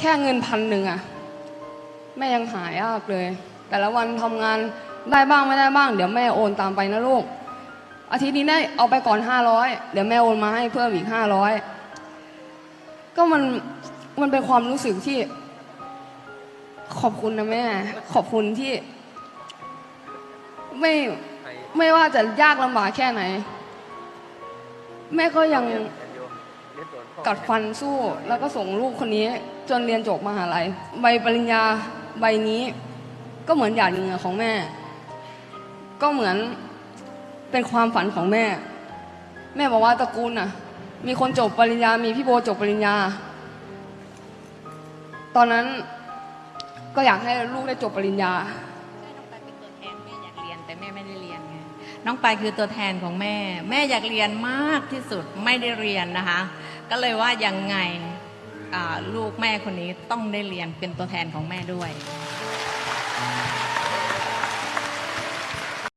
แค่เงินพันหนึ่งอะแม่ยังหายากเลย แต่ละวันทำงานได้บ้างไม่ได้บ้าง เดี๋ยวแม่โอนตามไปนะลูก อาทิตย์นี้ได้เอาไปก่อนห้าร้อยเดี๋ยวแม่โอนมาให้เพิ่มอีกห้าร้อยก็มันมันเป็นความรู้สึกที่ ขอบคุณนะแม่ ขอบคุณที่ ไม่ไม่ว่าจะยากลำบากแค่ไหน แม่ก็ยัง กัดฟันสู้แล้วก็ส่งลูกคนนี้จนเรียนจบมหาลัย ใบปริญญาใบนี้ก็เหมือนหยาดเหงื่อของแม่ ก็เหมือนเป็นความฝันของแม่ แม่บอกว่าตระกูลน่ะ มีคนจบปริญญา มีพี่โบจบปริญญา ตอนนั้นก็อยากให้ลูกได้จบปริญญาน้องปายเป็นตัวแทนแม่อยากเรียนแต่แม่ไม่ได้เรียนไงน้องปคือตัวแทนของแม่ แม่อยากเรียนมากที่สุดไม่ได้เรียนนะคะ ก็เลยว่ายังไงลูกแม่คนนี้ต้องได้เรียนเป็นตัวแทนของแม่ด้วย